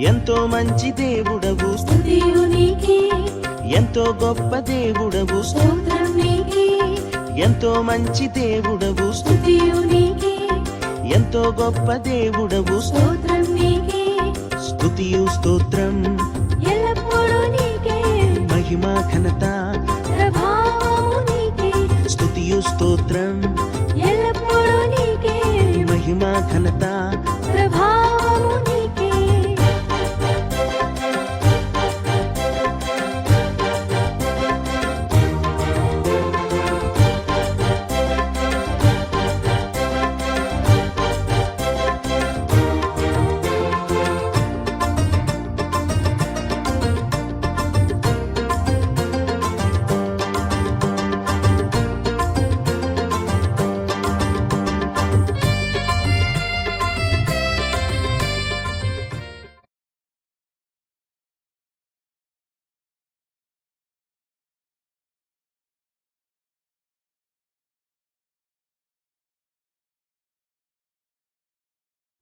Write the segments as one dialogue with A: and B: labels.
A: ఎంతో మంచి దేవుడవు. ఎంతో గొప్ప దేవుడవు. ఎంతో మంచి దేవుడవు. ఎంతో గొప్ప దేవుడవు. స్తుతియు స్తోత్రం. మహిమ ఘనత. స్తుతియు స్తోత్రం.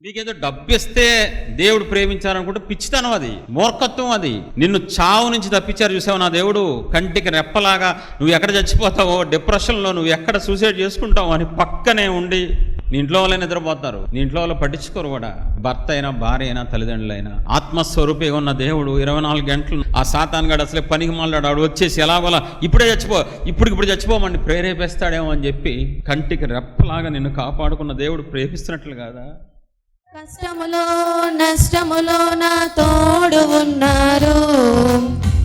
B: నీకేదో డబ్బు ఇస్తే దేవుడు ప్రేమించాలనుకుంటే పిచ్చితనం అది మూర్ఖత్వం అది. నిన్ను చావు నుంచి తప్పించారు చూసావు నా దేవుడు? కంటికి రెప్పలాగా నువ్వు ఎక్కడ చచ్చిపోతావో డిప్రెషన్లో నువ్వు ఎక్కడ సూసైడ్ చేసుకుంటావు అని పక్కనే ఉండి నీ ఇంట్లో వాళ్ళే నిద్రపోతారు. నీ ఇంట్లో వాళ్ళు పట్టించుకోరు కూడా. భర్త అయినా భార్య అయినా తల్లిదండ్రులైనా ఆత్మస్వరూపిగా ఉన్న దేవుడు ఇరవై నాలుగు గంటలు ఆ సాతాన్ గడు అసలే పనికి మాట్లాడాడు వచ్చేసి ఎలాగోలా ఇప్పుడే చచ్చిపో ఇప్పుడు ఇప్పుడు చచ్చిపోమని ప్రేరేపిస్తాడేమో అని చెప్పి కంటికి రెప్పలాగా నిన్ను కాపాడుకున్న దేవుడు ప్రేమిస్తున్నట్లు కాదా?
C: కష్టములో నష్టములో నా తోడు ఉన్నారు.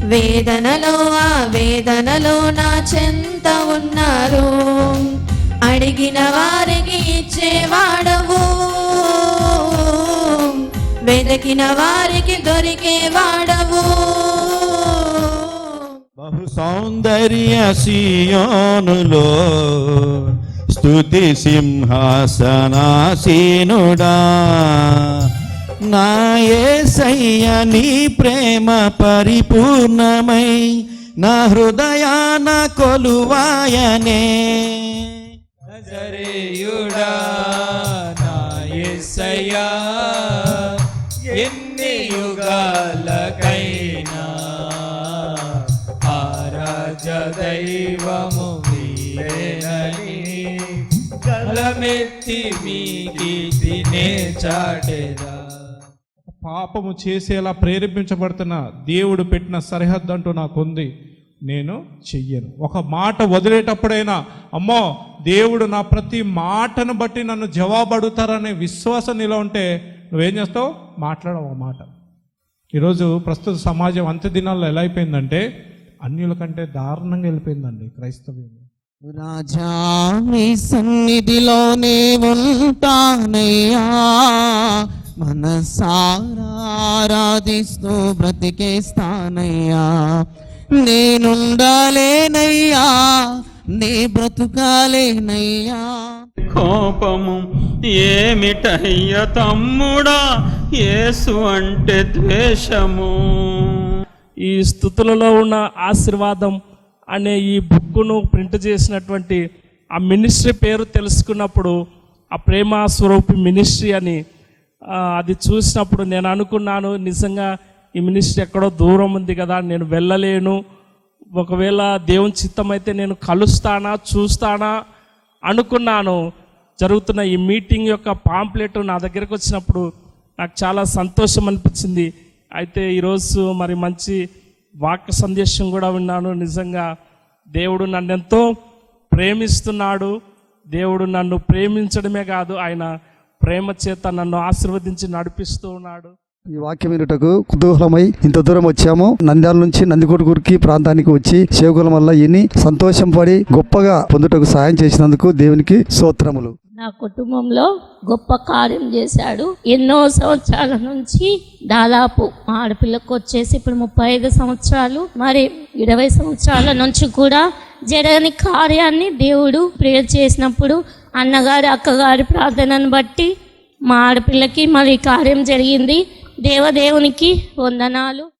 C: వేదనలో ఆ వేదనలో నా చెంత ఉన్నారు. అడిగిన వారికి ఇచ్చేవాడవు. వెదకిన వారికి దొరికేవాడవు.
D: బహు సౌందర్య సియోనులో స్థుతి సింహాసనాసీనుడా. నా నీ ప్రేమ పరిపూర్ణమై నా హృదయాన కొలువాయనే. నజరేయుడా నా ఎన్ని యుగాలకైనా ఆరాధ్య దైవము మీరేనని గలమెత్తి మీకి తినే
E: పాపము చేసేలా ప్రేరేపించబడుతున్న దేవుడు పెట్టిన సరిహద్దు అంటూ నాకుంది. నేను చెయ్యను. ఒక మాట వదిలేటప్పుడైనా అమ్మో దేవుడు నా ప్రతి మాటను బట్టి నన్ను జవాబు అడుగుతారనే విశ్వాసం నీలో ఉంటే నువ్వేం చేస్తావు? మాట్లాడవు ఆ మాట. ఈరోజు ప్రస్తుత సమాజం అంత్య దినాల్లో ఎలా అయిపోయిందంటే అన్యుల కంటే దారుణంగా వెళ్ళిపోయిందండి క్రైస్తవ్యం.
F: రాజా నీ సన్నిధిలోనే ఉంటానయ్యా మనసారా ఆరాధిస్తూ బ్రతికేస్తానయ్యా. నేనుండాలేనయ్యా నే బ్రతుకాలేనయ్యా.
B: కోపము ఏమిటయ్య తమ్ముడా? యేసు అంటే ద్వేషము.
G: ఈ స్థుతులలో ఉన్న ఆశీర్వాదం అనే ఈ బుక్ను ప్రింట్ చేసినటువంటి ఆ మినిస్ట్రీ పేరు తెలుసుకున్నప్పుడు ఆ ప్రేమ స్వరూపి మినిస్ట్రీ అని అది చూసినప్పుడు నేను అనుకున్నాను నిజంగా ఈ మినిస్ట్రీ ఎక్కడో దూరం ఉంది కదా నేను వెళ్ళలేను. ఒకవేళ దేవుని చిత్తం అయితే నేను కలుస్తానా చూస్తానా అనుకున్నాను. జరుగుతున్న ఈ మీటింగ్ యొక్క పాంప్లెట్ నా దగ్గరకు వచ్చినప్పుడు నాకు చాలా సంతోషం అనిపించింది. అయితే ఈరోజు మరి మంచి వాక్య సందేశం కూడా విన్నాను. నిజంగా దేవుడు నన్ను ఎంతో ప్రేమిస్తున్నాడు. దేవుడు నన్ను ప్రేమించడమే కాదు ఆయన ప్రేమ చేత నన్ను ఆశీర్వదించి నడిపిస్తూ ఉన్నాడు.
H: ఈ వాక్యం వినుటకు కుతూహలమై ఇంత దూరం వచ్చాము. నంద్యాల నుంచి నందికొట్కూరుకి ప్రాంతానికి వచ్చి సేవకులం వల్ల ఇని సంతోషం పడి గొప్పగా పొందుటకు సహాయం చేసినందుకు దేవునికి స్తోత్రములు.
I: నా కుటుంబంలో గొప్ప కార్యం చేశాడు. ఎన్నో సంవత్సరాల నుంచి దాదాపు మా ఆడపిల్లకు వచ్చేసి ఇప్పుడు ముప్పై ఐదు సంవత్సరాలు. మరి ఇరవై సంవత్సరాల నుంచి కూడా జరగని కార్యాన్ని దేవుడు ప్రేయర్ చేసినప్పుడు అన్నగారి అక్కగారి ప్రార్థనను బట్టి మా ఆడపిల్లకి మరి కార్యం జరిగింది. దేవదేవునికి వందనాలు.